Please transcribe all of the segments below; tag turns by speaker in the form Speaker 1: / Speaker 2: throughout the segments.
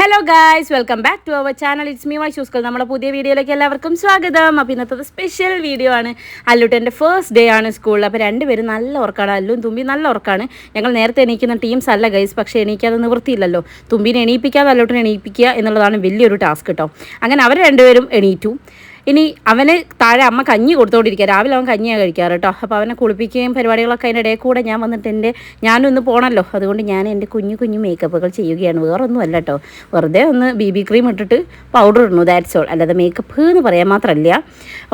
Speaker 1: Hello guys welcome back to our channel it's me Y ഷൂസ്കൾ നമ്മുടെ പുതിയ വീഡിയോയിലേക്ക് എല്ലാവർക്കും സ്വാഗതം. അപ്പോൾ ഇന്നത്തെ സ്പെഷ്യൽ വീഡിയോ ആണ് അല്ലുട്ടന്റെ ഫസ്റ്റ് ഡേ ആണ് സ്കൂളിൽ അപ്പോൾ രണ്ടുപേരും നല്ല ഉറക്കാണ്. അല്ലും തുമ്പി നല്ല ഉറക്കാണ്. ഞങ്ങൾ നേരത്തെ എണീക്കുന്ന ടീംസ് അല്ല ഗൈസ് പക്ഷേ എണീക്കാതെ നിവൃത്തിയില്ലല്ലോ. തുമ്പിനെ എണീപ്പിക്കാതെ അല്ലോട്ടിനെ എണീപ്പിക്കുക എന്നുള്ളതാണ് വലിയൊരു ടാസ്ക് കേട്ടോ അങ്ങനെ അവർ രണ്ടുപേരും എണീറ്റു. ഇനി അവന് താഴെ അമ്മ കഞ്ഞി കൊടുത്തോണ്ടിരിക്കുക. രാവിലെ അവൻ കഞ്ഞിയാണ് കഴിക്കാറ് കേട്ടോ. അപ്പോൾ അവനെ കുളിപ്പിക്കുകയും പരിപാടികളൊക്കെ അതിന്റെ ഇടയിൽ കൂടെ ഞാൻ വന്നിട്ട് എന്റെ ഞാനും ഒന്ന് പോകണമല്ലോ അതുകൊണ്ട് ഞാൻ എന്റെ കുഞ്ഞു കുഞ്ഞു മേക്കപ്പുകൾ ചെയ്യുകയാണ്. വേറെ ഒന്നും അല്ല കേട്ടോ. വെറുതെ ഒന്ന് ബി ബി ക്രീം ഇട്ടിട്ട് പൗഡർ ഇടുന്നു ദാറ്റ്സ് ഓൾ അല്ലാതെ മേക്കപ്പ് എന്ന് പറയാൻ മാത്രമല്ല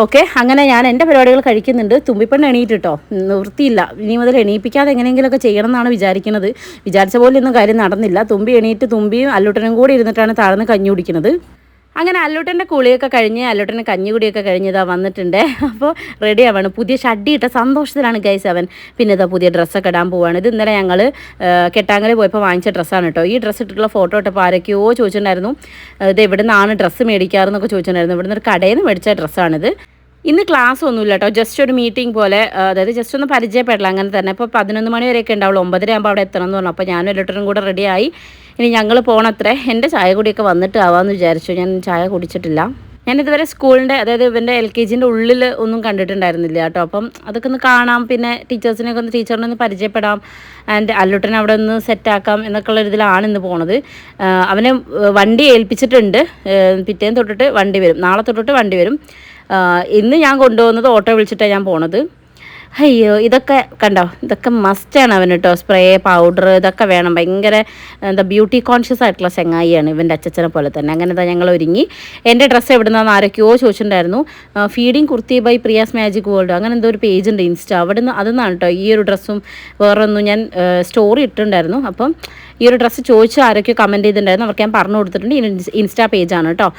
Speaker 1: ഓക്കെ അങ്ങനെ ഞാൻ എന്റെ പരിപാടികൾ കഴിക്കുന്നുണ്ട്. തുമ്പിപ്പെണ്ണ് എണീറ്റ് കേട്ടോ. നിവൃത്തിയില്ല. ഇനി മുതൽ എണീപ്പിക്കാതെ എങ്ങനെയെങ്കിലുമൊക്കെ ചെയ്യണം എന്നാണ് വിചാരിക്കുന്നത്. വിചാരിച്ച പോലെ ഒന്നും കാര്യം നടന്നില്ല. തുമ്പി എണീറ്റ് തുമ്പിയും അല്ലൂട്ടനും കൂടി ഇരുന്നിട്ടാണ് താഴ്ന്ന് കഞ്ഞി കുടിക്കുന്നത്. അങ്ങനെ അല്ലൂട്ടന്റെ കുളിയൊക്കെ കഴിഞ്ഞ് അല്ലൂട്ടന്റെ കഞ്ഞികുടിയൊക്കെ കഴിഞ്ഞ് ഇതാ വന്നിട്ടുണ്ട്. അപ്പോൾ റെഡി ആവാണ്. പുതിയ ഷഡ്ഡി ഇട്ട സന്തോഷത്തിലാണ് ഗൈസ് അവൻ. പിന്നെ ഇതാ പുതിയ ഡ്രസ്സൊക്കെ ഇടാൻ പോവാണ്. ഇത് ഇന്നലെ ഞങ്ങൾ കെട്ടാങ്കര പോയപ്പോൾ വാങ്ങിച്ച ഡ്രസ്സാണ് കേട്ടോ. ഈ ഡ്രസ്സ് ഇട്ടിട്ടുള്ള ഫോട്ടോ ഇട്ടപ്പോൾ ആരൊക്കെയോ ചോദിച്ചിട്ടുണ്ടായിരുന്നു. ഇത് എവിടെ നിന്നാണ് ഡ്രസ്സ് മേടിക്കാറെന്നൊക്കെ ചോദിച്ചിട്ടുണ്ടായിരുന്നു. ഇവിടുന്ന് ഒരു കടയിൽ നിന്ന് മേടിച്ച ഡ്രസ്സാണിത് ഇന്ന് ക്ലാസ് ഒന്നുമില്ല കേട്ടോ. ജസ്റ്റ് ഒരു മീറ്റിംഗ് പോലെ അതായത് ജസ്റ്റ് ഒന്ന് പരിചയപ്പെടില്ല അങ്ങനെ തന്നെ. ഇപ്പോൾ പതിനൊന്ന് മണി വരെയൊക്കെ ഉണ്ടാവുള്ളൂ. ഒമ്പതര ആകുമ്പോൾ അവിടെ എത്തണം എന്ന് പറഞ്ഞു. അപ്പോൾ ഞാനും എല്ലാവരും കൂടെ റെഡിയായി ഇനി ഞങ്ങൾ പോകണത്രേ എന്റെ ചായ കൂടിയൊക്കെ വന്നിട്ട് ആവാമെന്ന് വിചാരിച്ചു. ഞാൻ ചായ കുടിച്ചിട്ടില്ല. ഇതുവരെ സ്കൂളിന്റെ അതായത് ഇവന്റെ എൽ കെ ജിന്റെ ഉള്ളിൽ ഒന്നും കണ്ടിട്ടുണ്ടായിരുന്നില്ല കേട്ടോ. അപ്പം അതൊക്കെ ഒന്ന് കാണാം. പിന്നെ ടീച്ചേഴ്സിനെയൊക്കെ ഒന്ന് ടീച്ചറിനെ ഒന്ന് പരിചയപ്പെടാം. ആൻഡ് അല്ലുട്ടനെ അവിടെ ഒന്ന് സെറ്റാക്കാം എന്നൊക്കെയുള്ള ഇതിലാണ് ഇന്ന് പോണത്. അവനെ വണ്ടി ഏൽപ്പിച്ചിട്ടുണ്ട്. പിറ്റേന്ന് തൊട്ടിട്ട് വണ്ടി വരും. നാളെ തൊട്ടിട്ട് വണ്ടി വരും. ഇന്ന് ഞാൻ കൊണ്ടുപോകുന്നത് ഓട്ടോ വിളിച്ചിട്ടാണ് ഞാൻ പോണത്. അയ്യോ ഇതൊക്കെ കണ്ടോ? ഇതൊക്കെ മസ്റ്റാണ് അവന് കേട്ടോ സ്പ്രേ പൗഡർ ഇതൊക്കെ വേണം. ഭയങ്കര എന്താ ബ്യൂട്ടി കോൺഷ്യസ് ആയിട്ടുള്ള ചെങ്ങായിയാണ് ഇവന്റെ അച്ഛനെ പോലെ തന്നെ. അങ്ങനെ തന്നെ ഞങ്ങൾ ഒരുങ്ങി. എന്റെ ഡ്രസ്സ് എവിടെ നിന്നാണ് ആരൊക്കെയോ ചോദിച്ചിട്ടുണ്ടായിരുന്നു. Feeding kurti by Priya's magic world അങ്ങനെ എന്തോ ഒരു പേജ് ഉണ്ട് ഇൻസ്റ്റ. അവിടെ നിന്ന് അതെന്നാണ് കേട്ടോ ഈ ഒരു ഡ്രസ്സും വേറൊന്നും ഞാൻ സ്റ്റോറി ഇട്ടിട്ടുണ്ടായിരുന്നു. അപ്പം ഈ ഒരു ഡ്രസ്സ് ചോദിച്ച് ആരൊക്കെ കമന്റ് ചെയ്തിട്ടുണ്ടായിരുന്നു. അവർക്ക് ഞാൻ പറഞ്ഞു കൊടുത്തിട്ടുണ്ട്. ഇൻസ്- ഇൻസ്റ്റാ പേജാണ് കേട്ടോ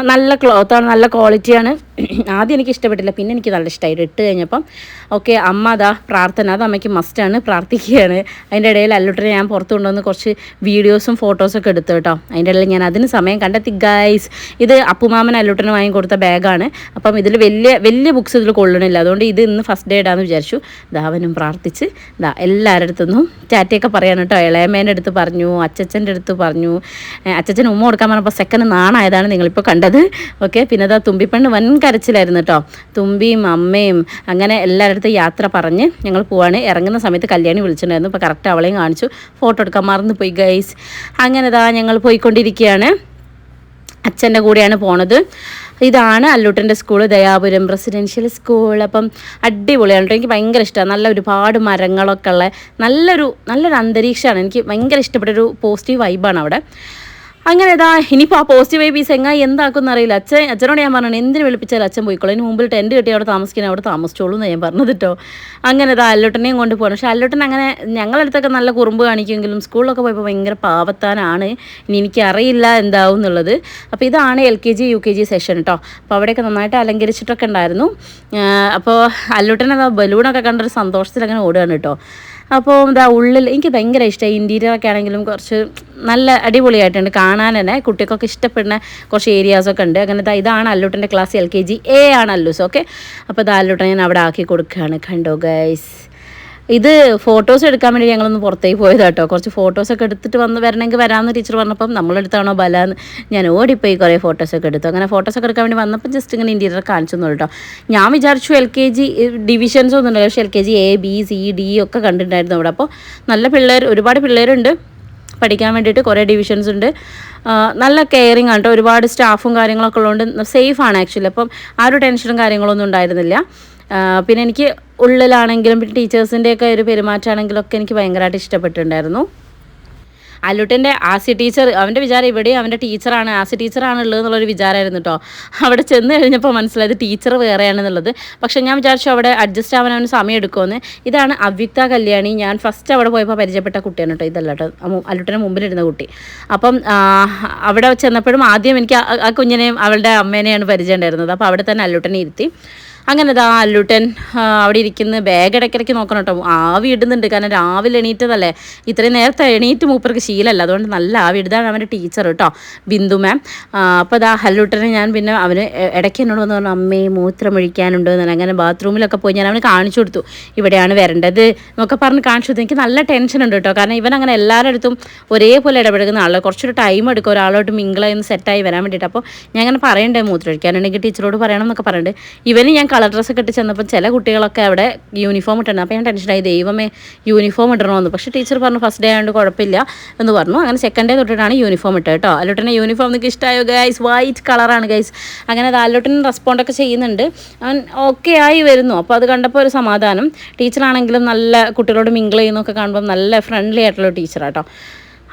Speaker 1: നല്ല ക്ലോത്താണ് നല്ല ക്വാളിറ്റിയാണ് ആദ്യം എനിക്ക് ഇഷ്ടപ്പെട്ടില്ല. പിന്നെ എനിക്ക് നല്ല ഇഷ്ടമായി ഇട്ട് കഴിഞ്ഞപ്പം ഓക്കെ അമ്മ അതാ പ്രാർത്ഥന അത് അമ്മയ്ക്ക് മസ്റ്റാണ് പ്രാർത്ഥിക്കുകയാണ്. അതിന്റെ ഇടയിൽ അല്ലുട്ടിനെ ഞാൻ പുറത്ത് കൊണ്ടുവന്ന് കുറച്ച് വീഡിയോസും ഫോട്ടോസൊക്കെ എടുത്തു കേട്ടോ. അതിന്റെ ഇടയിൽ ഞാൻ അതിന് സമയം കണ്ടെത്തി. ഗൈസ് ഇത് അപ്പുമാമൻ അല്ലുട്ടിന് വാങ്ങി കൊടുത്ത ബാഗാണ് അപ്പം ഇതിൽ വലിയ വലിയ ബുക്സ് ഇതിൽ കൊള്ളണില്ല. അതുകൊണ്ട് ഇത് ഇന്ന് ഫസ്റ്റ് ഡേ ഇടാന്ന് വിചാരിച്ചു. ദാവനും പ്രാർത്ഥിച്ച് ദാ എല്ലാവരുടെ അടുത്തുനിന്നും ചാറ്റയൊക്കെ പറയാണ് കേട്ടോ. ഇളയമേന്റെ അടുത്ത് പറഞ്ഞു അച്ചച്ചന്റെ അടുത്ത് പറഞ്ഞു. അച്ചച്ചൻ ഉമ്മ കൊടുക്കാൻ പറഞ്ഞപ്പോൾ സെക്കൻഡ് നാണായതാണ് നിങ്ങളിപ്പോൾ കണ്ടത്. ഓക്കെ പിന്നെ അതാ തുമ്പിപ്പെണ്ണ് വൻ കരച്ചിലായിരുന്നു കേട്ടോ തുമ്പിയും അമ്മയും അങ്ങനെ എല്ലാവരുടെ അടുത്തും യാത്ര പറഞ്ഞ് ഞങ്ങൾ പോവാണ്. ഇറങ്ങുന്ന സമയത്ത് കല്യാണി വിളിച്ചിട്ടുണ്ടായിരുന്നു. അപ്പോൾ കറക്റ്റ് അവളെയും കാണിച്ചു. ഫോട്ടോ എടുക്കാൻ മറന്നു പോയി ഗൈസ് അങ്ങനെ ഇതാ ഞങ്ങൾ പോയിക്കൊണ്ടിരിക്കുകയാണ്. അച്ഛന്റെ കൂടെയാണ് പോണത്. ഇതാണ് അല്ലൂട്ടന്റെ സ്കൂൾ ദയാപുരം റെസിഡൻഷ്യൽ സ്കൂൾ അപ്പം അടിപൊളിയാണ് കേട്ടോ എനിക്ക് ഭയങ്കര ഇഷ്ടമാണ്. നല്ല ഒരുപാട് മരങ്ങളൊക്കെ ഉള്ള നല്ലൊരു നല്ലൊരു അന്തരീക്ഷമാണ്. എനിക്ക് ഭയങ്കര ഇഷ്ടപ്പെട്ടൊരു പോസിറ്റീവ് വൈബാണ് അവിടെ. അങ്ങനെ ഇതാ ഇനിയിപ്പോൾ ആ പോസിറ്റീവ് വൈബ് ഈ സെങ്ങായി എന്താക്കുമെന്ന് അറിയില്ല. അച്ഛൻ അച്ഛനോട് ഞാൻ പറഞ്ഞു എന്തിനു വിളിപ്പിച്ചാൽ അച്ഛൻ പോയിക്കോളൂ. ഇനി മുമ്പിൽ ടെന്റ് കെട്ടി അവിടെ താമസിക്കാൻ അവിടെ താമസിച്ചോളൂ എന്ന് ഞാൻ പറഞ്ഞത് കേട്ടോ അങ്ങനെ ഇതാ അല്ലോട്ടനെയും കൊണ്ട് പോകണം പക്ഷേ അല്ലോട്ടൻ അങ്ങനെ ഞങ്ങളടുത്തൊക്കെ നല്ല കുറുമ്പ് കാണിക്കുമെങ്കിലും സ്കൂളിലൊക്കെ പോയപ്പോൾ ഭയങ്കര പാവത്താനാണ്. ഇനി എനിക്കറിയില്ല എന്താവും എന്നുള്ളത്. അപ്പോൾ ഇതാണ് L K G U K G session കേട്ടോ അപ്പോൾ അവിടെയൊക്കെ നന്നായിട്ട് അലങ്കരിച്ചിട്ടൊക്കെ ഉണ്ടായിരുന്നു. അപ്പോൾ അല്ലോട്ടൻ അതാ ബലൂണൊക്കെ കണ്ടൊരു സന്തോഷത്തിൽ അങ്ങനെ ഓടുകയാണ് കേട്ടോ അപ്പോൾ ഇതാ ഉള്ളിൽ എനിക്ക് ഭയങ്കര ഇഷ്ടമായി ഇന്റീരിയറൊക്കെ ആണെങ്കിലും കുറച്ച് നല്ല അടിപൊളിയായിട്ടുണ്ട്. കാണാൻ തന്നെ കുട്ടികൾക്കൊക്കെ ഇഷ്ടപ്പെടുന്ന കുറച്ച് ഏരിയാസൊക്കെ ഉണ്ട്. അങ്ങനെ ഇതാ ഇതാണ് അല്ലൂട്ടന്റെ class L K G A ആണ് അല്ലൂസ് ഓക്കെ അപ്പോൾ ഇതാ അല്ലൂട്ടൻ ഞാൻ അവിടെ ആക്കി കൊടുക്കുകയാണ്. കണ്ടോ ഗൈസ് ഇത് ഫോട്ടോസ് എടുക്കാൻ വേണ്ടി ഞങ്ങളൊന്ന് പുറത്തേക്ക് പോയത് കേട്ടോ കുറച്ച് ഫോട്ടോസൊക്കെ എടുത്തിട്ട് വന്ന് വരണമെങ്കിൽ വരാമെന്ന് ടീച്ചർ പറഞ്ഞപ്പം നമ്മളെടുത്താണോ ബലാന്ന് ഞാൻ ഓടിപ്പോയി കുറേ ഫോട്ടോസൊക്കെ എടുത്തു. അങ്ങനെ ഫോട്ടോസൊക്കെ എടുക്കാൻ വേണ്ടി വന്നപ്പോൾ ജസ്റ്റ് ഇങ്ങനെ ഇന്റീരിയർ കാണിച്ചു കേട്ടോ. ഞാൻ വിചാരിച്ചു എൽ കെ ജി ഡിവിഷൻസ് ഒന്നും ഉണ്ടല്ലോ പക്ഷേ L K G A B C D ഒക്കെ കണ്ടിട്ടുണ്ടായിരുന്നു അവിടെ. അപ്പോൾ നല്ല പിള്ളേർ ഒരുപാട് പിള്ളേരുണ്ട്. പഠിക്കാൻ വേണ്ടിയിട്ട് കുറേ ഡിവിഷൻസ് ഉണ്ട്. നല്ല കെയറിങ് ആണ് കേട്ടോ. ഒരുപാട് സ്റ്റാഫും കാര്യങ്ങളൊക്കെ ഉള്ളതുകൊണ്ട് സേഫ് ആണ് ആക്ച്വലി അപ്പം ആ ഒരു ടെൻഷനും കാര്യങ്ങളൊന്നും ഉണ്ടായിരുന്നില്ല. പിന്നെ എനിക്ക് ഉള്ളിലാണെങ്കിലും പിന്നെ ടീച്ചേഴ്സിന്റെയൊക്കെ ഒരു പെരുമാറ്റമാണെങ്കിലും ഒക്കെ എനിക്ക് ഭയങ്കരമായിട്ട് ഇഷ്ടപ്പെട്ടിട്ടുണ്ടായിരുന്നു. അല്ലുട്ടന്റെ ആസി ടീച്ചർ അവന്റെ വിചാരം ഇവിടെ അവന്റെ ടീച്ചറാണ് ആസി ടീച്ചറാണ് ഉള്ളത് എന്നുള്ളൊരു വിചാരമായിരുന്നു കേട്ടോ അവിടെ ചെന്ന് കഴിഞ്ഞപ്പോൾ മനസ്സിലായത് ടീച്ചർ വേറെയാണെന്നുള്ളത്. പക്ഷേ ഞാൻ വിചാരിച്ചു അവിടെ അഡ്ജസ്റ്റ് ആവാൻ അവന് സമയം എടുക്കുമെന്ന്. ഇതാണ് അവ്യക്ത കല്യാണി. ഞാൻ ഫസ്റ്റ് അവിടെ പോയപ്പോൾ പരിചയപ്പെട്ട കുട്ടിയാണ് കേട്ടോ ഇതല്ല കേട്ടോ അല്ലുട്ടന്റെ മുമ്പിലിരുന്ന കുട്ടി. അപ്പം അവിടെ ചെന്നപ്പോഴും ആദ്യം എനിക്ക് ആ കുഞ്ഞിനെയും അവളുടെ അമ്മേനെയാണ് പരിചയം ഉണ്ടായിരുന്നത്. അപ്പോൾ അവിടെ തന്നെ അല്ലുട്ടനെ ഇരുത്തി. അങ്ങനെ ഇതാ അല്ലുട്ടൻ അവിടെ ഇരിക്കുന്ന. ബാഗ് ഇടയ്ക്കിടയ്ക്ക് നോക്കണം കേട്ടോ. ആവി ഇടുന്നുണ്ട്. കാരണം രാവിലെ എണീറ്റതല്ലേ? ഇത്രയും നേരത്തെ എണീറ്റ് മൂപ്പർക്ക് ശീലമല്ല. അതുകൊണ്ട് നല്ല ആവി ഇടുന്നതാണ് അവന്റെ ടീച്ചർ കേട്ടോ ബിന്ദു മാം അപ്പോൾ ഇതാ ഹല്ലൂട്ടനെ ഞാൻ പിന്നെ അവന് ഇടയ്ക്ക് എന്നോട് വന്ന് പറഞ്ഞു അമ്മേ മൂത്രം ഒഴിക്കാനുണ്ട് എന്നല്ല അങ്ങനെ ബാത്റൂമിലൊക്കെ പോയി ഞാൻ അവന് കാണിച്ചു കൊടുത്തു. ഇവിടെയാണ് വരേണ്ടത് എന്നൊക്കെ പറഞ്ഞ് കാണിച്ചു കൊടുത്തു. എനിക്ക് നല്ല ടെൻഷൻ ഉണ്ട് കേട്ടോ. കാരണം ഇവൻ അങ്ങനെ എല്ലാവരുടെ അടുത്തും ഒരേപോലെ ഇടപെടുന്ന ആളെ. കുറച്ചൊരു ടൈം എടുക്കും ഒരാളോട്ട് മിങ്കിളായി ഒന്ന് സെറ്റായി വരാൻ വേണ്ടിയിട്ട്. അപ്പോൾ ഞാൻ അങ്ങനെ പറയണ്ടേ മൂത്രം ഒഴിക്കാനുണ്ടെങ്കിൽ ടീച്ചറോട് പറയണം എന്നൊക്കെ പറയണ്ട് ഇവന് ഞാൻ കളർ ഡ്രസ്സൊക്കെ ഇട്ട് ചെന്നപ്പോൾ ചില കുട്ടികളൊക്കെ അവിടെ യൂണിഫോം ഇട്ടുണ്ട് അപ്പോൾ ഞാൻ ടെൻഷനായി ദൈവമേ യൂണിഫോം ഇടണമെന്ന് പക്ഷേ ടീച്ചർ പറഞ്ഞു ഫസ്റ്റ് ഡേ ആയതുകൊണ്ട് കുഴപ്പമില്ല എന്ന് പറഞ്ഞു. അങ്ങനെ സെക്കൻഡ് ഡേ തൊട്ടിട്ടാണ് യൂണിഫോം ഇട്ടത് കേട്ടോ. അല്ലോട്ടനെ യൂണിഫോം നിങ്ങൾക്ക് ഇഷ്ടമായോ ഗൈസ് വൈറ്റ് കളറാണ് ഗൈസ് അങ്ങനെ അത് അല്ലോട്ടനും റെസ്പോണ്ടൊക്കെ ചെയ്യുന്നുണ്ട്. അവൻ ഓക്കെ ആയി വരുന്നു. അപ്പോൾ അത് കണ്ടപ്പോൾ ഒരു സമാധാനം. ടീച്ചറാണെങ്കിലും നല്ല കുട്ടികളോട് മിങ്കിൾ ചെയ്യുന്നൊക്കെ കാണുമ്പോൾ നല്ല ഫ്രണ്ട്ലി ആയിട്ടുള്ള ടീച്ചറാട്ടോ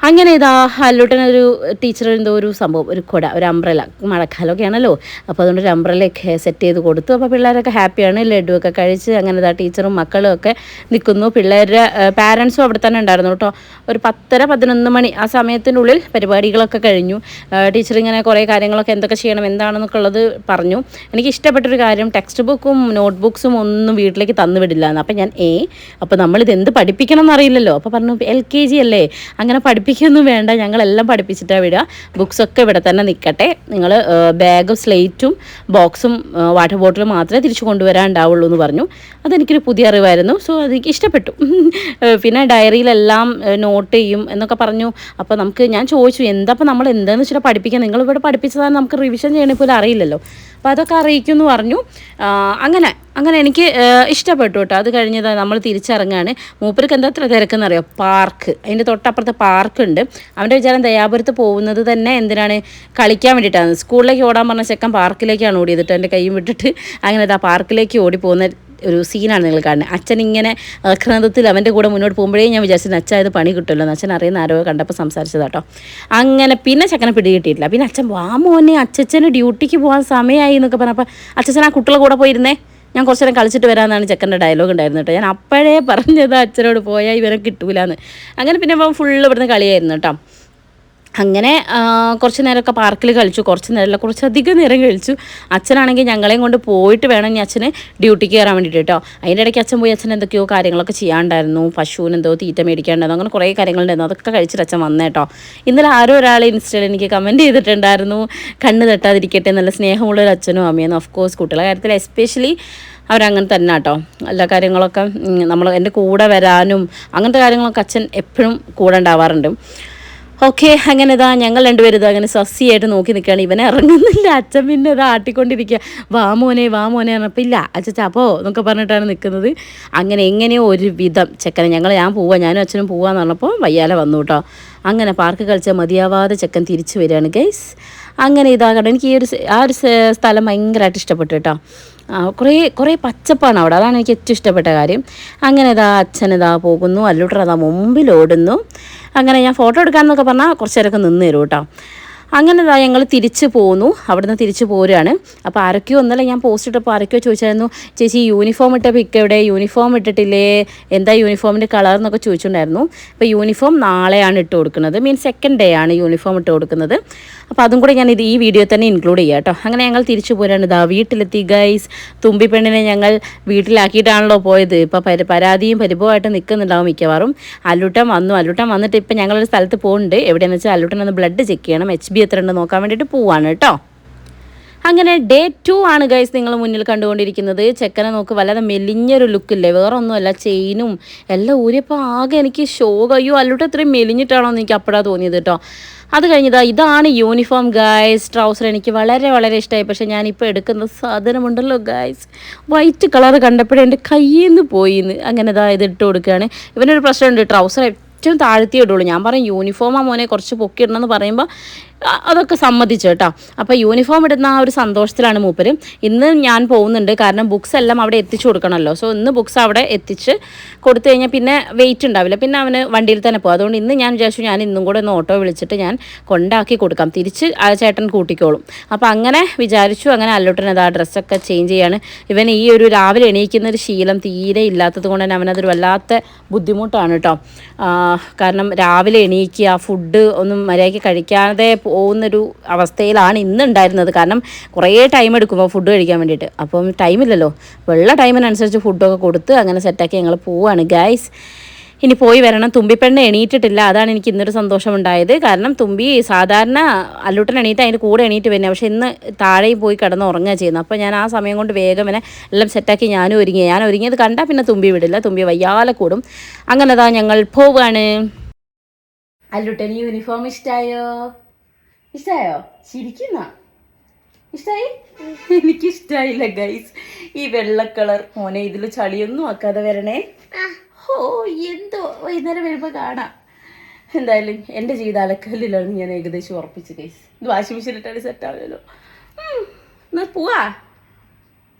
Speaker 1: അങ്ങനെ ഇതാ അല്ലൂട്ടൻ ഒരു ടീച്ചർ എന്തോ ഒരു സംഭവം ഒരു കുട ഒരു അംബ്രല മഴക്കാലമൊക്കെ ആണല്ലോ അപ്പോൾ അതുകൊണ്ട് ഒരു അംബ്രലയൊക്കെ സെറ്റ് ചെയ്ത് കൊടുത്തു. അപ്പോൾ പിള്ളേരൊക്കെ ഹാപ്പിയാണ് ലഡുവൊക്കെ കഴിച്ച് അങ്ങനെ ഇതാ ടീച്ചറും മക്കളും ഒക്കെ നിൽക്കുന്നു. പിള്ളേരുടെ പാരൻസും അവിടെ തന്നെ ഉണ്ടായിരുന്നു കേട്ടോ. ഒരു പത്തര പതിനൊന്ന് മണി ആ സമയത്തിനുള്ളിൽ പരിപാടികളൊക്കെ കഴിഞ്ഞു. ടീച്ചർ ഇങ്ങനെ കുറേ കാര്യങ്ങളൊക്കെ എന്തൊക്കെ ചെയ്യണം എന്താണെന്നൊക്കെ ഉള്ളത് പറഞ്ഞു. എനിക്ക് ഇഷ്ടപ്പെട്ടൊരു കാര്യം ടെക്സ്റ്റ് ബുക്കും നോട്ട് ബുക്സും ഒന്നും വീട്ടിലേക്ക് തന്നു വിടില്ല എന്ന്. അപ്പം ഞാൻ ഏ അപ്പോൾ നമ്മളിത് എന്ത് പഠിപ്പിക്കണം എന്നറിയില്ലല്ലോ അപ്പോൾ പറഞ്ഞു എൽ കെ ജി അല്ലേ? അങ്ങനെ പഠിപ്പിക്കൊന്നും വേണ്ട. ഞങ്ങളെല്ലാം പഠിപ്പിച്ചിട്ടാണ് വിടുക. ബുക്സൊക്കെ ഇവിടെ തന്നെ നിൽക്കട്ടെ നിങ്ങൾ ബാഗും സ്ലേറ്റും ബോക്സും വാട്ടർ ബോട്ടിലും മാത്രമേ തിരിച്ചു കൊണ്ടുവരാനുണ്ടാവുള്ളൂ എന്ന് പറഞ്ഞു. അതെനിക്കൊരു പുതിയ അറിവായിരുന്നു. സോ അതെനിക്ക് ഇഷ്ടപ്പെട്ടു. പിന്നെ ഡയറിയിലെല്ലാം നോട്ട് ചെയ്യും എന്നൊക്കെ പറഞ്ഞു. അപ്പോൾ നമുക്ക് ഞാൻ ചോദിച്ചു എന്താ നമ്മൾ എന്താണെന്ന് വെച്ചിട്ട് പഠിപ്പിക്കുക നിങ്ങൾ ഇവിടെ പഠിപ്പിച്ചതാണ് നമുക്ക് റിവിഷൻ ചെയ്യണേ പോലും അറിയില്ലല്ലോ. അപ്പോൾ അതൊക്കെ അറിയിക്കുമെന്ന് പറഞ്ഞു. അങ്ങനെ അങ്ങനെ എനിക്ക് ഇഷ്ടപ്പെട്ടു കേട്ടോ. അത് കഴിഞ്ഞത് നമ്മൾ തിരിച്ചിറങ്ങാണ്. മൂപ്പർക്ക് എന്താ അത്ര തിരക്കെന്നറിയോ? പാർക്ക്. അതിന്റെ തൊട്ടപ്പുറത്ത് പാർക്കുണ്ട്. അവന്റെ വിചാരം ദയാപുരത്ത് പോകുന്നത് തന്നെ എന്തിനാണ്? കളിക്കാൻ വേണ്ടിയിട്ടാണ്. സ്കൂളിലേക്ക് ഓടാൻ പറഞ്ഞ ചെക്കൻ പാർക്കിലേക്കാണ് ഓടിയത് കേട്ടോ എന്റെ കൈയും വിട്ടിട്ട് അങ്ങനെ ആ പാർക്കിലേക്ക് ഓടി പോകുന്ന ഒരു സീനാണ് നിങ്ങൾ കാണുന്നത്. അച്ഛൻ ഇങ്ങനെ ആക്രാന്തത്തിൽ അവന്റെ കൂടെ മുന്നോട്ട് പോകുമ്പോഴേ ഞാൻ വിചാരിച്ചത് അച്ഛൻ ഇത് പണി കിട്ടുമല്ലോ എന്ന്. അച്ഛൻ അറിയുന്ന ആരോ കണ്ടപ്പോൾ സംസാരിച്ചത് കേട്ടോ അങ്ങനെ പിന്നെ ചക്കനെ പിടി കിട്ടിയിട്ടില്ല പിന്നെ അച്ഛൻ വാ മോനെ അച്ഛന് ഡ്യൂട്ടിക്ക് പോകാൻ സമയമായി എന്നൊക്കെ പറഞ്ഞപ്പോൾ അച്ഛൻ ആ കുട്ടികളെ കൂടെ പോയിരുന്നേ? ഞാൻ കുറച്ച് നേരം കളിച്ചിട്ട് വരാമെന്നാണ് ചെക്കന്റെ ഡയലോഗ് ഉണ്ടായിരുന്നു കേട്ടോ. ഞാൻ അപ്പോഴേ പറഞ്ഞത് അച്ഛനോട് പോയാൽ ഇവരെ കിട്ടൂലെന്ന്. അങ്ങനെ പിന്നെ ഫുള്ള് ഇവിടുന്ന് കളിയായിരുന്നു കേട്ടോ. അങ്ങനെ കുറച്ച് നേരമൊക്കെ പാർക്കിൽ കളിച്ചു. കുറച്ച് നേരമല്ല കുറച്ചധികം നേരം കഴിച്ചു അച്ഛനാണെങ്കിൽ ഞങ്ങളെയും കൊണ്ട് പോയിട്ട് വേണം ഇനി അച്ഛന് ഡ്യൂട്ടിക്ക് കയറാൻ വേണ്ടിയിട്ട് കേട്ടോ അതിന്റെ ഇടയ്ക്ക് അച്ഛൻ പോയി അച്ഛൻ എന്തൊക്കെയോ കാര്യങ്ങളൊക്കെ ചെയ്യാണ്ടായിരുന്നു. പശുവിന് എന്തോ തീറ്റ മേടിക്കാണ്ടായിരുന്നു. അങ്ങനെ കുറേ കാര്യങ്ങളുണ്ടായിരുന്നു. അതൊക്കെ കഴിച്ചിട്ട് അച്ഛൻ വന്നേട്ടോ ഇന്നലെ ആരോ ഒരാൾ ഇൻസ്റ്റയിൽ എനിക്ക് കമന്റ് ചെയ്തിട്ടുണ്ടായിരുന്നു. കണ്ണ് തട്ടാതിരിക്കട്ടെ നല്ല സ്നേഹമുള്ളൊരു അച്ഛനും അമ്മയെന്ന് ഓഫ് കോഴ്സ് കുട്ടികളുടെ കാര്യത്തിൽ എസ്പെഷ്യലി അവരങ്ങനെ തന്നെ കേട്ടോ എല്ലാ കാര്യങ്ങളൊക്കെ നമ്മൾ എന്റെ കൂടെ വരാനും അങ്ങനത്തെ കാര്യങ്ങളൊക്കെ അച്ഛൻ എപ്പോഴും കൂടെ ഉണ്ടാവാറുണ്ട്. ഓക്കെ അങ്ങനെ ഇതാ ഞങ്ങൾ രണ്ടുപേരും ഇതാ അങ്ങനെ സസ്സിയായിട്ട് നോക്കി നിൽക്കുകയാണ്. ഇവനെ ഇറങ്ങുന്നില്ല. അച്ഛൻ പിന്നെ ഇത് ആട്ടിക്കൊണ്ടിരിക്കുക. വാ മോനെ വാ മോനെ പറഞ്ഞപ്പോൾ ഇല്ല അച്ഛൻ അപ്പോ എന്നൊക്കെ പറഞ്ഞിട്ടാണ് നിൽക്കുന്നത്. അങ്ങനെ എങ്ങനെയോ ഒരു വിധം. ചെക്കനെ ഞങ്ങൾ ഞാൻ പോവാ ഞാനും അച്ഛനും പോവാന്ന് പറഞ്ഞപ്പോൾ വയ്യാലെ വന്നു കേട്ടോ. അങ്ങനെ പാർക്ക് കളിച്ചാൽ മതിയാവാതെ ചെക്കൻ തിരിച്ചു വരികയാണ് ഗൈസ് അങ്ങനെ ഇതാകട്ടെ. എനിക്ക് ഈ ഒരു ആ ഒരു സ്ഥലം ഭയങ്കരമായിട്ട് ഇഷ്ടപ്പെട്ടു കേട്ടോ. കുറേ കുറേ പച്ചപ്പാണ് അവിടെ. അതാണ് എനിക്ക് ഏറ്റവും ഇഷ്ടപ്പെട്ട കാര്യം. അങ്ങനെ ഇതാ അച്ഛൻ ഇതാ പോകുന്നു. അല്ലൂട്ടർ അതാ മുമ്പിൽ ഓടുന്നു. അങ്ങനെ ഞാൻ ഫോട്ടോ എടുക്കാമെന്നൊക്കെ പറഞ്ഞാൽ കുറച്ച് നേരമൊക്കെ നിന്ന് തരും കേട്ടോ. അങ്ങനെ ഇതാ ഞങ്ങൾ തിരിച്ച് പോന്നു. അവിടുന്ന് തിരിച്ചു പോരുകയാണ് അപ്പോൾ ആരൊക്കെയോ ഒന്നല്ല ഞാൻ പോസ്റ്റ് ഇട്ടപ്പോൾ ആരൊക്കെയോ ചോദിച്ചായിരുന്നു ചേച്ചി യൂണിഫോം ഇട്ട പിക്ക് എവിടെ? യൂണിഫോം ഇട്ടിട്ടില്ലേ? എന്താ യൂണിഫോമിന്റെ കളർ എന്നൊക്കെ ചോദിച്ചിട്ടുണ്ടായിരുന്നു. അപ്പോൾ യൂണിഫോം നാളെയാണ് ഇട്ട് കൊടുക്കുന്നത്. മീൻസ് സെക്കൻഡ് ഡേ ആണ് യൂണിഫോം ഇട്ട് കൊടുക്കുന്നത്. അപ്പോൾ അതും കൂടെ ഞാൻ ഇത് ഈ വീഡിയോ തന്നെ ഇൻക്ലൂഡ് ചെയ്യാം കേട്ടോ അങ്ങനെ ഞങ്ങൾ തിരിച്ചു പോരാണ്. ഇതാ വീട്ടിലെത്തി ഗൈസ് തുമ്പി പെണ്ണിനെ ഞങ്ങൾ വീട്ടിലാക്കിയിട്ടാണല്ലോ പോയത്. ഇപ്പോൾ പരി പരാതിയും പരിഭവമായിട്ട് നിൽക്കുന്നുണ്ടാവും മിക്കവാറും. അല്ലുട്ടൻ വന്നു. അല്ലുട്ടൻ വന്നിട്ട് ഇപ്പം ഞങ്ങളൊരു സ്ഥലത്ത് പോകുന്നുണ്ട് എവിടെയെന്ന് വെച്ചാൽ അല്ലുട്ടൻ ഒന്ന് ബ്ലഡ് ചെക്ക് ചെയ്യണം. എച്ച് ബി എത്ര ഉണ്ട് നോക്കാൻ വേണ്ടിയിട്ട് പോവാണ് കേട്ടോ അങ്ങനെ ഡേ ടു ആണ് ഗൈസ് നിങ്ങൾ മുന്നിൽ കണ്ടുകൊണ്ടിരിക്കുന്നത്. ചെക്കനെ നോക്ക് വല്ലാതെ മെലിഞ്ഞൊരു ലുക്കില്ലേ വേറെ ഒന്നുമല്ല ചെയിനും എല്ലാം ഊരിയപ്പോൾ ആകെ എനിക്ക് ഷോ അയ്യോ അല്ലോട്ട് അത്രയും മെലിഞ്ഞിട്ടാണോ എന്ന് എനിക്ക് അപ്പോഴാണ് തോന്നിയത് കേട്ടോ അത് കഴിഞ്ഞതാ ഇതാണ് യൂണിഫോം ഗായ്സ് ട്രൗസർ എനിക്ക് വളരെ വളരെ ഇഷ്ടമായി. പക്ഷേ ഞാനിപ്പോൾ എടുക്കുന്ന സാധനമുണ്ടല്ലോ ഗായ്സ് വൈറ്റ് കളർ കണ്ടപ്പോഴേ എന്റെ കയ്യിൽ നിന്ന് പോയിന്ന്. അങ്ങനെ ഇതാ ഇത് ഇട്ട് കൊടുക്കുകയാണ്. ഇവനൊരു പ്രശ്നമുണ്ട്. ട്രൗസർ ഏറ്റവും താഴ്ത്തി ഇടുള്ളൂ. ഞാൻ പറയും യൂണിഫോമാ മോനെ കുറച്ച് പൊക്കി ഇടണമെന്ന് പറയുമ്പോൾ അതൊക്കെ സമ്മതിച്ചു കേട്ടോ. അപ്പോൾ യൂണിഫോം ഇടുന്ന ആ ഒരു സന്തോഷത്തിലാണ് മൂപ്പര്. ഇന്ന് ഞാൻ പോകുന്നുണ്ട്. കാരണം ബുക്സ് എല്ലാം അവിടെ എത്തിച്ചു കൊടുക്കണമല്ലോ. സോ ഇന്ന് ബുക്സ് അവിടെ എത്തിച്ച് കൊടുത്തു കഴിഞ്ഞാൽ പിന്നെ വെയിറ്റ് ഉണ്ടാവില്ല. പിന്നെ അവന് വണ്ടിയിൽ തന്നെ പോകും അതുകൊണ്ട് ഇന്ന് ഞാൻ വിചാരിച്ചു ഞാൻ ഇന്നും കൂടെ ഒന്ന് ഓട്ടോ വിളിച്ചിട്ട് ഞാൻ കൊണ്ടാക്കി കൊടുക്കാം. തിരിച്ച് ആ ചേട്ടൻ കൂട്ടിക്കോളും. അപ്പോൾ അങ്ങനെ വിചാരിച്ചു. അങ്ങനെ അല്ലോട്ടൻ അത് ആ ഡ്രസ്സൊക്കെ ചേഞ്ച് ചെയ്യാണ്. ഇവൻ ഈ ഒരു രാവിലെ എണീക്കുന്ന ഒരു ശീലം തീരെ ഇല്ലാത്തത് കൊണ്ട് തന്നെ അവനതൊരു വല്ലാത്ത ബുദ്ധിമുട്ടാണ് കേട്ടോ. കാരണം രാവിലെ എണീക്കുക ഫുഡ് ഒന്നും മര്യാദയ്ക്ക് കഴിക്കാതെ പോകുന്നൊരു അവസ്ഥയിലാണ് ഇന്ന് ഉണ്ടായിരുന്നത് കാരണം കുറേ ടൈം എടുക്കുമ്പോൾ ഫുഡ് കഴിക്കാൻ വേണ്ടിയിട്ട്. അപ്പം ടൈമില്ലല്ലോ വെള്ള ടൈമിനനുസരിച്ച് ഫുഡൊക്കെ കൊടുത്ത് അങ്ങനെ സെറ്റാക്കി ഞങ്ങൾ പോവാണ്. ഗൈസ് ഇനി പോയി വരണം. തുമ്പിപ്പെണ്ണ് എണീറ്റിട്ടില്ല. അതാണ് എനിക്ക് ഇന്നൊരു സന്തോഷം ഉണ്ടായത് കാരണം തുമ്പി സാധാരണ അല്ലൂട്ടൻ എണീറ്റ് അതിന്റെ കൂടെ എണീറ്റ് വരുന്നത് പക്ഷേ ഇന്ന് താഴെയും പോയി കിടന്ന് ഉറങ്ങുക ചെയ്യുന്നത്. അപ്പോൾ ഞാൻ ആ സമയം കൊണ്ട് വേഗം ഇങ്ങനെ എല്ലാം സെറ്റാക്കി ഞാനും ഒരുങ്ങി. ഞാൻ ഒരുങ്ങിയത് കണ്ടാൽ പിന്നെ തുമ്പി വിടില്ല. തുമ്പി വയ്യാലെ കൂടും. അങ്ങനെ ഞങ്ങൾ പോവാണ്. അല്ലൂട്ടൻ യൂണിഫോം ഇഷ്ടായോ? ഇഷ്ടായോ? ചിരിക്കുന്ന? ഇഷ്ടായി? എനിക്ക് ഇഷ്ടായില്ല ഗൈസ് ഈ വെള്ള കളർ മോനെ ഇതിൽ ചളിയൊന്നും ആക്കാതെ വരണേ. ഓ എന്തോ? വൈകുന്നേരം വരുമ്പോ കാണാം. എന്തായാലും എന്റെ ജീവിത അലക്കല്ലിലാണ് ഞാൻ ഏകദേശം ഉറപ്പിച്ച് ഗൈസ് ഇത് വാഷിംഗ് മെഷീൻ ഇട്ടാൽ സെറ്റ് ആവില്ലല്ലോ ഉം, എന്നാ പോവാ?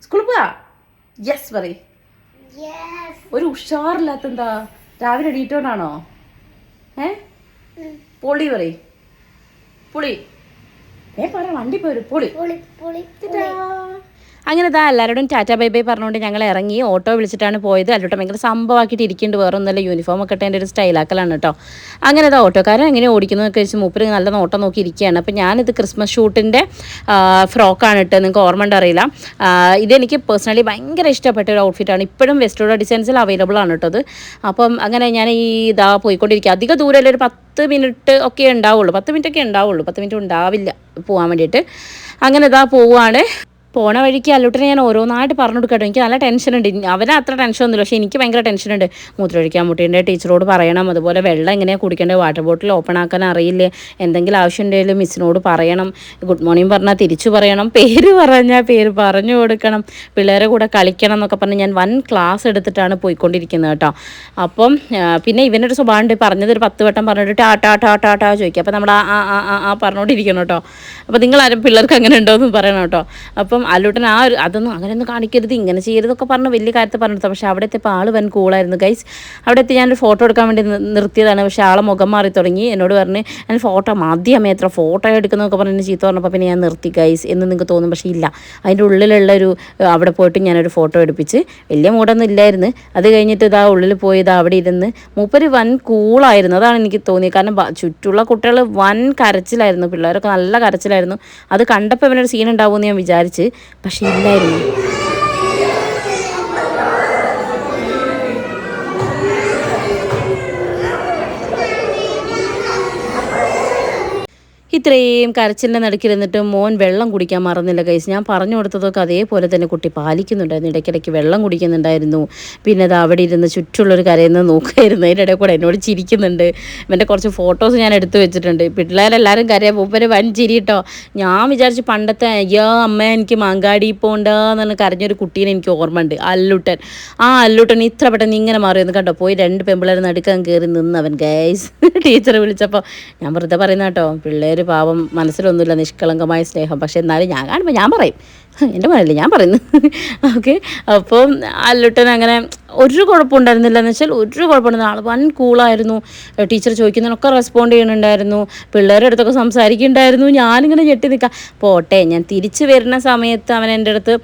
Speaker 1: സ്കൂളിൽ പോവാ? യെസ് പറ ഒരു ഉഷാറില്ലാത്ത എന്താ രാവിലെ എണീറ്റോണ്ടാണോ? ഏ? പൊളി പറയ്. പൊളി. ഏ പറ വണ്ടി പോരും പൊളി. അങ്ങനെ ഇതാ എല്ലാവരോടും ടാറ്റ ബൈ ബൈ പറഞ്ഞുകൊണ്ട് ഞങ്ങൾ ഇറങ്ങി ഓട്ടോ വിളിച്ചിട്ടാണ് പോയത്. അല്ലോട്ടോ ഭയങ്കര സംഭവമാക്കിയിട്ട് ഇരിക്കേണ്ടി വേറെ യൂണിഫോം ഒക്കെ ഇട്ടതിന്റെ ഒരു സ്റ്റൈലാക്കലാണ് കേട്ടോ. അങ്ങനെ ഇതാ ഓട്ടോക്കാരൻ എങ്ങനെ ഓടിക്കുന്നതൊക്കെ വെച്ച് മൂപ്പര് നല്ല നോട്ടം നോക്കി ഇരിക്കുകയാണ്. അപ്പോൾ ഞാനിത് ക്രിസ്മസ് ഷൂട്ടിന്റെ ഫ്രോക്കാണ് ഇട്ട് നിങ്ങൾക്ക് ഓർമ്മ ഉണ്ടറിയില്ല ഇതെനിക്ക് പേഴ്സണലി ഭയങ്കര ഇഷ്ടപ്പെട്ട ഒരു ഔട്ട്ഫിറ്റാണ് ഇപ്പോഴും വെസ്റ്റോഡ ഡിസൈൻസിൽ അവൈലബിൾ ആണ് കേട്ടോ അത്. അപ്പം അങ്ങനെ ഞാൻ ഈ ഇതാ പോയിക്കൊണ്ടിരിക്കുക. അധിക ദൂരമല്ല ഒരു പത്ത് മിനിറ്റ് ഒക്കെ ഉണ്ടാവുള്ളൂ. പത്ത് മിനിറ്റ് ഒക്കെ ഉണ്ടാവുള്ളൂ. പത്ത് മിനിറ്റ് ഉണ്ടാവില്ല പോകാൻ വേണ്ടിയിട്ട്. അങ്ങനെ ഇതാ പോവുകയാണ് പോണ വഴിക്ക് അല്ലൂട്ടിനെ ഞാൻ ഓരോന്നായിട്ട് പറഞ്ഞു കൊടുക്കട്ടോ. എനിക്ക് നല്ല ടെൻഷനുണ്ട്. അവന് അത്ര ടെൻഷനൊന്നുമില്ല പക്ഷേ എനിക്ക് ഭയങ്കര ടെൻഷനുണ്ട്. മൂത്രമൊഴിക്കാൻ മുട്ടീന്റെ ടീച്ചറോട് പറയണം. അതുപോലെ വെള്ളം എങ്ങനെയാണ് കുടിക്കേണ്ടത്? വാട്ടർ ബോട്ടിൽ ഓപ്പൺ ആക്കാൻ അറിയില്ലേ? എന്തെങ്കിലും ആവശ്യം ഉണ്ടെങ്കിലും മിസ്സിനോട് പറയണം. ഗുഡ് മോർണിംഗ് പറഞ്ഞാൽ തിരിച്ചു പറയണം. പേര് പറഞ്ഞാൽ പേര് പറഞ്ഞു കൊടുക്കണം. പിള്ളേരെ കൂടെ കളിക്കണം എന്നൊക്കെ പറഞ്ഞ് ഞാൻ വൻ ക്ലാസ് എടുത്തിട്ടാണ് പോയിക്കൊണ്ടിരിക്കുന്നത് കേട്ടോ. അപ്പം പിന്നെ ഇവനൊരു സ്വഭാവം ഉണ്ട് പറഞ്ഞത് ഒരു പത്ത് വട്ടം പറഞ്ഞിട്ട് ടാ ടാ ടാ ടാ ടാ ചോദിക്കുക അപ്പോൾ നമ്മൾ ആ ആ ആ ആ ആ പറഞ്ഞുകൊണ്ടിരിക്കണം കേട്ടോ. അപ്പോൾ നിങ്ങൾ ആരും പിള്ളേർക്ക് അങ്ങനെ ഉണ്ടോ എന്ന് പറയണം കേട്ടോ. അപ്പം അല്ലൂട്ടൻ ആ ഒരു അതൊന്നും അങ്ങനെയൊന്നും കാണിക്കരുത് ഇങ്ങനെ ചെയ്യരുതൊക്കെ പറഞ്ഞു വലിയ കാര്യത്തിൽ പറഞ്ഞിട്ട് പക്ഷേ അവിടെ എത്തിയപ്പോൾ ആൾ വൻ കൂളായിരുന്നു ഗൈസ് അവിടെ എത്തി ഞാനൊരു ഫോട്ടോ എടുക്കാൻ വേണ്ടി നിർത്തിയതാണ്. പക്ഷേ ആളെ മുഖം മാറി തുടങ്ങി. എന്നോട് പറഞ്ഞ് ഞാൻ ഫോട്ടോ മതിയമ്മേ എത്ര ഫോട്ടോ എടുക്കുന്നതൊക്കെ പറഞ്ഞ് ചീത്ത പറഞ്ഞപ്പോൾ പിന്നെ ഞാൻ നിർത്തി ഗൈസ് എന്ന് നിങ്ങൾക്ക് തോന്നും. പക്ഷേ ഇല്ല. അതിന്റെ ഉള്ളിലുള്ള ഒരു അവിടെ പോയിട്ട് ഞാനൊരു ഫോട്ടോ എടുപ്പിച്ച് വലിയ മൂടൊന്നും ഇല്ലായിരുന്നു. അത് കഴിഞ്ഞിട്ട് ഇതാ ഉള്ളിൽ പോയി ഇതാ അവിടെ ഇരുന്ന് മൂപ്പര് വൻ കൂളായിരുന്നു അതാണ് എനിക്ക് തോന്നിയത്. കാരണം ചുറ്റുള്ള കുട്ടികൾ വൻ കരച്ചിലായിരുന്നു. പിള്ളേരൊക്കെ നല്ല കരച്ചിലായിരുന്നു. അത് കണ്ടപ്പോൾ ഇവനൊരു സീൻ ഉണ്ടാവുമെന്ന് ഞാൻ വിചാരിച്ച് പക്ഷേ ഇല്ലായിരുന്നു. ഇത്രയും കരച്ചിലിന്റെ നടുക്കിരുന്നിട്ട് മോൻ വെള്ളം കുടിക്കാൻ മറന്നില്ല കൈസ് ഞാൻ പറഞ്ഞു കൊടുത്തതൊക്കെ അതേപോലെ തന്നെ കുട്ടി പാലിക്കുന്നുണ്ടായിരുന്നു. ഇടയ്ക്കിടയ്ക്ക് വെള്ളം കുടിക്കുന്നുണ്ടായിരുന്നു. പിന്നെ അത് അവിടെ ഇരുന്ന് ചുറ്റുള്ളൊരു കരയുന്നത് നോക്കുമായിരുന്നു അതിന്റെ ഇടയിൽ കൂടെ എന്നോട് ചിരിക്കുന്നുണ്ട്. ഇവന്റെ കുറച്ച് ഫോട്ടോസ് ഞാൻ എടുത്തു വെച്ചിട്ടുണ്ട്. പിള്ളേരെല്ലാവരും കരയാൻ പോകുമ്പോൾ വൻ ചിരി കേട്ടോ ഞാൻ വിചാരിച്ചു പണ്ടത്തെ അയ്യോ അമ്മ എനിക്ക് മാങ്കാടി പറഞ്ഞ് കരഞ്ഞൊരു കുട്ടീനെ എനിക്ക് ഓർമ്മയുണ്ട്. അല്ലുട്ടൻ. ആ അല്ലുട്ടൻ ഇത്ര പെട്ടെന്ന് ഇങ്ങനെ മാറിയെന്ന് കണ്ടോ? പോയി രണ്ട് പെമ്പിളേരെ നടുക്കാൻ കയറി അവൻ ഗൈസ് ടീച്ചർ വിളിച്ചപ്പോൾ ഞാൻ വെറുതെ പറയുന്ന കേട്ടോ പിള്ളേർ പാവം മനസ്സിലൊന്നുമില്ല നിഷ്കളങ്കമായ സ്നേഹം. പക്ഷെ എന്നാലും ഞാൻ കാണുമ്പോൾ ഞാൻ പറയും എന്റെ പറയില്ല ഞാൻ പറയുന്നു ഓക്കെ അപ്പോൾ അല്ലുട്ടൻ അങ്ങനെ ഒരു കുഴപ്പമുണ്ടായിരുന്നില്ല എന്ന് വെച്ചാൽ ഒരു കുഴപ്പമുണ്ടായിരുന്നില്ല. ആൾ വൻ കൂളായിരുന്നു ടീച്ചർ ചോദിക്കുന്നതിനൊക്കെ റെസ്പോണ്ട് ചെയ്യുന്നുണ്ടായിരുന്നു. പിള്ളേരുടെ അടുത്തൊക്കെ സംസാരിക്കുന്നുണ്ടായിരുന്നു. ഞാനിങ്ങനെ ഞെട്ടി നിൽക്കാം പോട്ടെ ഞാൻ തിരിച്ചു വരുന്ന സമയത്ത് അവൻ എന്റെ അടുത്ത്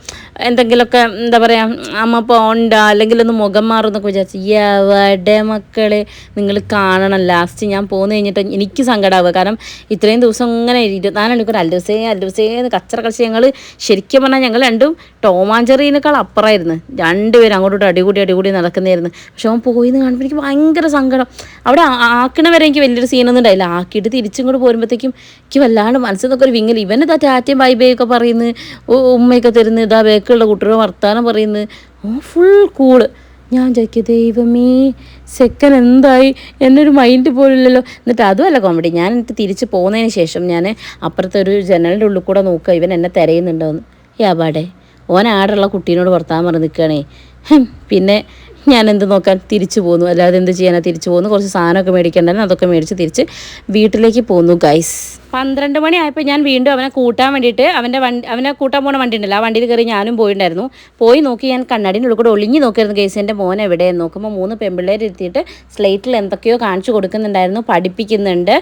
Speaker 1: എന്തെങ്കിലുമൊക്കെ എന്താ പറയുക അമ്മ പോണ്ട അല്ലെങ്കിൽ ഒന്ന് മുഖം മാറും എന്നൊക്കെ വിചാരിച്ചു എവിടെ മക്കളെ നിങ്ങൾ കാണണം. ലാസ്റ്റ് ഞാൻ പോന്നു കഴിഞ്ഞിട്ട് എനിക്ക് സങ്കടമാവുക കാരണം ഇത്രയും ദിവസം ഇങ്ങനെ ഇരുപത്തിനാല് മണിക്കൂർ അല്ലുസേ അല്ലുസേ എന്ന് കച്ചറ കളിച്ച് ഞങ്ങൾ ശരിക്കും പറഞ്ഞാൽ ഞങ്ങൾ രണ്ടും ടോമാഞ്ചെറിയേക്കാൾ അപ്പുറമായിരുന്നു രണ്ടുപേരും അങ്ങോട്ടോട്ട് അടികൂടി അടികൂടി നടക്കുന്നതായിരുന്നു. പക്ഷെ അവൻ പോയി എന്ന് കാണുമ്പോൾ എനിക്ക് ഭയങ്കര സങ്കടം. അവിടെ ആക്കണവരെ ആക്കണ വരെ എനിക്ക് വലിയൊരു സീനൊന്നും ഉണ്ടായില്ല. ആക്കിയിട്ട് തിരിച്ചിങ്ങോട്ട് പോരുമ്പോഴത്തേക്കും എനിക്ക് വല്ലാണ്ട് മനസ്സിൽ നിന്നൊക്കെ ഒരു വിങ്ങൽ ഇവനെ ഇതാ ടാറ്റയും ബൈ പറയുന്നു ഉമ്മയൊക്കെ തരുന്നു ഇതാ ബേക്കുള്ള കുട്ടിയുടെ വർത്താനം പറയുന്നു. ഓ ഫുൾ കൂൾ ഞാൻ ചോദിക്കുക ദൈവമേ സെക്കൻഡ് എന്തായി? എന്നൊരു മൈൻഡ് പോലില്ലല്ലോ എന്നിട്ട് അതുമല്ല കോമഡി ഞാൻ എന്നിട്ട് തിരിച്ച് പോകുന്നതിന് ശേഷം ഞാൻ അപ്പുറത്തെ ഒരു ജനലിന്റെ ഉള്ളിൽ കൂടെ നോക്കുക. ഇവൻ എന്നെ തിരയുന്നുണ്ടോന്ന്. യാപാടെ ഓൻ ആടുള്ള കുട്ടീനോട് വർത്താൻ പറഞ്ഞ് നിൽക്കുകയാണേ പിന്നെ ഞാൻ എന്ത് നോക്കാൻ തിരിച്ചു പോന്നു? അല്ലാതെ എന്ത് ചെയ്യാനാ തിരിച്ചു പോന്നു? കുറച്ച് സാധനമൊക്കെ മേടിക്കണ്ടായിരുന്നു. അതൊക്കെ മേടിച്ച് തിരിച്ച് വീട്ടിലേക്ക് പോന്നു ഗൈസ് പന്ത്രണ്ട് മണിയായപ്പോൾ ഞാൻ വീണ്ടും അവനെ കൂട്ടാൻ വേണ്ടിയിട്ട് അവന്റെ വണ്ടി അവനെ കൂട്ടാൻ പോണ വണ്ടി ഉണ്ടല്ലോ ആ വണ്ടിയിൽ കയറി ഞാനും പോയിട്ടുണ്ടായിരുന്നു പോയി നോക്കി ഞാൻ കണ്ണാടിന്റെ ഉള്ളിൽ കൂടെ ഒളിഞ്ഞു നോക്കിയിരുന്നു കേസ്. എന്റെ മോൻ എവിടെയെന്ന് നോക്കുമ്പോൾ മൂന്ന് പെമ്പിള്ളേരിരുത്തിയിട്ട് സ്ലേറ്റിൽ എന്തൊക്കെയോ കാണിച്ചു കൊടുക്കുന്നുണ്ടായിരുന്നു പഠിപ്പിക്കുന്നുണ്ട്.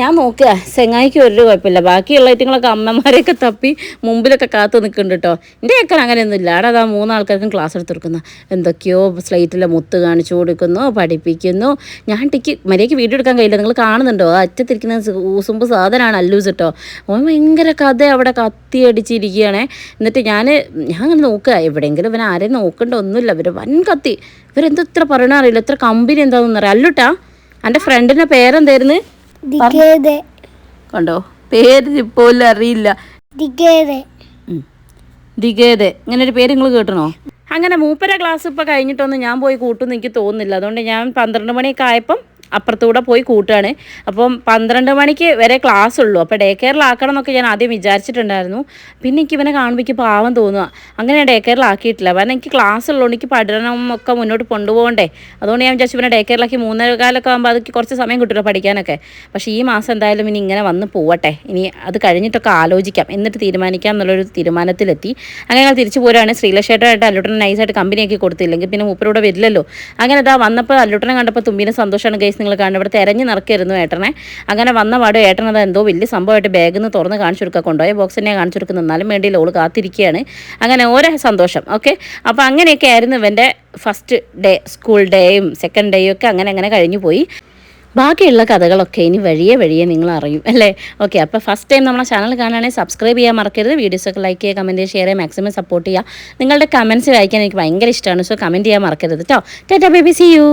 Speaker 1: ഞാൻ നോക്കുക സെങ്ങായിക്ക് ഒരു കുഴപ്പമില്ല. ബാക്കിയുള്ള ഐറ്റങ്ങളൊക്കെ അമ്മമാരെയൊക്കെ തപ്പി മുമ്പിലൊക്കെ കാത്തു നിൽക്കുന്നുണ്ട് കേട്ടോ. എന്റെ കേൾക്കാൻ അങ്ങനെയൊന്നും ഇല്ല അവിടെ അതാ മൂന്നാൾക്കാർക്കും ക്ലാസ് എടുത്ത് കൊടുക്കുന്ന. എന്തൊക്കെയോ സ്ലേറ്റിലെ മുത്ത് കാണിച്ചു കൊടുക്കുന്നു പഠിപ്പിക്കുന്നു. ഞാൻ ടിക്ക് മര്യാദയ്ക്ക് വീഡിയോ എടുക്കാൻ കഴിയില്ല. നിങ്ങൾ കാണുന്നുണ്ടോ? ആ അറ്റത്തിരിക്കുന്ന ഊസും കുറുമ്പ് സാധനമാണ് അല്ലൂസ് കേട്ടോ. ഓൻ ഭയങ്കര കഥ അവിടെ കത്തി അടിച്ചിരിക്കുകയാണേ എന്നിട്ട് ഞാൻ ഞാൻ അങ്ങനെ നോക്കുക. എവിടെയെങ്കിലും ഇവൻ ആരെയും നോക്കേണ്ട ഒന്നുമില്ല. ഇവർ വൻ കത്തി. ഇവരെന്താ ഇത്ര പറയണ അറിയില്ല. ഇത്ര കമ്പനി എന്താണെന്ന് അറിയാം. അല്ലുട്ടാ എന്റെ ഫ്രണ്ടിന്റെ പേരെന്തായിരുന്നു? കണ്ടോ? പേര് പോലും അറിയില്ല.
Speaker 2: ദിഗേതെ.
Speaker 1: ഇങ്ങനെ ഒരു പേര് നിങ്ങൾ കേട്ടണോ? അങ്ങനെ മൂപ്പര ക്ലാസ് ഇപ്പോൾ കഴിഞ്ഞിട്ടൊന്നും ഞാൻ പോയി കൂട്ടുമെന്ന് എനിക്ക് തോന്നുന്നില്ല. അതുകൊണ്ട് ഞാൻ പന്ത്രണ്ട് മണിയൊക്കെ ആയപ്പം അപ്പുറത്തൂടെ പോയി കൂട്ടുകയാണ്. അപ്പം പന്ത്രണ്ട് മണിക്ക് വരെ ക്ലാസ് ഉള്ളൂ. അപ്പോൾ ഡേ കെയറിലാക്കണം എന്നൊക്കെ ഞാൻ ആദ്യം വിചാരിച്ചിട്ടുണ്ടായിരുന്നു. പിന്നെ എനിക്ക് ഇവനെ കാണുമ്പോൾ എനിക്ക് പാവം തോന്നുക അങ്ങനെ ഡേ കെയറിലാക്കിയിട്ടില്ല കാരണം എനിക്ക് ക്ലാസ് ഉള്ളതുകൊണ്ട് എനിക്ക് പഠനം ഒക്കെ മുന്നോട്ട് കൊണ്ടുപോകണ്ടേ. അതുകൊണ്ട് ഞാൻ വിചാരിച്ചു പിന്നെ ഡേ കെയറിലാക്കി മൂന്നര കാലമൊക്കെ ആകുമ്പോൾ അതൊക്കെ കുറച്ച് സമയം കിട്ടുമല്ലോ പഠിക്കാനൊക്കെ. പക്ഷേ ഈ മാസം എന്തായാലും ഇനി ഇങ്ങനെ വന്ന് പോവട്ടെ. ഇനി അത് കഴിഞ്ഞിട്ടൊക്കെ ആലോചിക്കാം. എന്നിട്ട് തീരുമാനിക്കാം എന്നുള്ളൊരു തീരുമാനത്തിലെത്തി. അങ്ങനെ ഞങ്ങൾ തിരിച്ചു പോരാണ് ശ്രീലക്ഷേട്ടായിട്ട് അല്ലുട്ടനെ നൈസായിട്ട് കമ്പനിയാക്കി കൊടുത്തില്ലെങ്കിൽ പിന്നെ മൂപ്പരോടെ വരില്ലല്ലോ. അങ്ങനെ അതാ വന്നപ്പോൾ അല്ലുട്ടനെ കണ്ടപ്പോൾ തുമ്പിനെ സന്തോഷമാണ് ഗൈസ് നിങ്ങൾ കാണുന്നത് ഇവിടെ തെരഞ്ഞ് നിറക്കായിരുന്നു ഏട്ടനെ. അങ്ങനെ വന്ന പാട് ഏട്ടനത് എന്തോ വലിയ സംഭവമായിട്ട് ബാഗിൽ നിന്ന് തുറന്ന് കാണിച്ചു കൊടുക്കുക കൊണ്ടുപോയി ബോക്സ് തന്നെ കാണിച്ചു കൊടുക്കുന്ന. എന്നാലും വേണ്ടിയില്ല ഓൾ കാത്തിരിക്കുകയാണ്. അങ്ങനെ ഓരോ സന്തോഷം ഓക്കെ അപ്പോൾ അങ്ങനെയൊക്കെ ആയിരുന്നു ഇവന്റെ ഫസ്റ്റ് ഡേ സ്കൂൾ ഡേയും സെക്കൻഡ് ഡേയും ഒക്കെ അങ്ങനെ അങ്ങനെ കഴിഞ്ഞു പോയി. ബാക്കിയുള്ള കഥകളൊക്കെ ഇനി വഴിയെ വഴിയെ നിങ്ങൾ അറിയും അല്ലേ? ഓക്കെ അപ്പോൾ ഫസ്റ്റ് ടൈം നമ്മുടെ ചാനൽ കാണുകയാണെങ്കിൽ സബ്സ്ക്രൈബ് ചെയ്യാൻ മറക്കരുത്. വീഡിയോസൊക്കെ ലൈക്ക് ചെയ്യുക കമന്റ് ചെയ്യുക ഷെയർ ചെയ്യുക മാക്സിമം സപ്പോർട്ട് ചെയ്യുക. നിങ്ങളുടെ കമന്റ്സ് വായിക്കാൻ എനിക്ക് ഭയങ്കര ഇഷ്ടമാണ് സോ കമന്റ് ചെയ്യാൻ മറക്കരുത് കേട്ടോ ടാറ്റാ ബേബി സി യു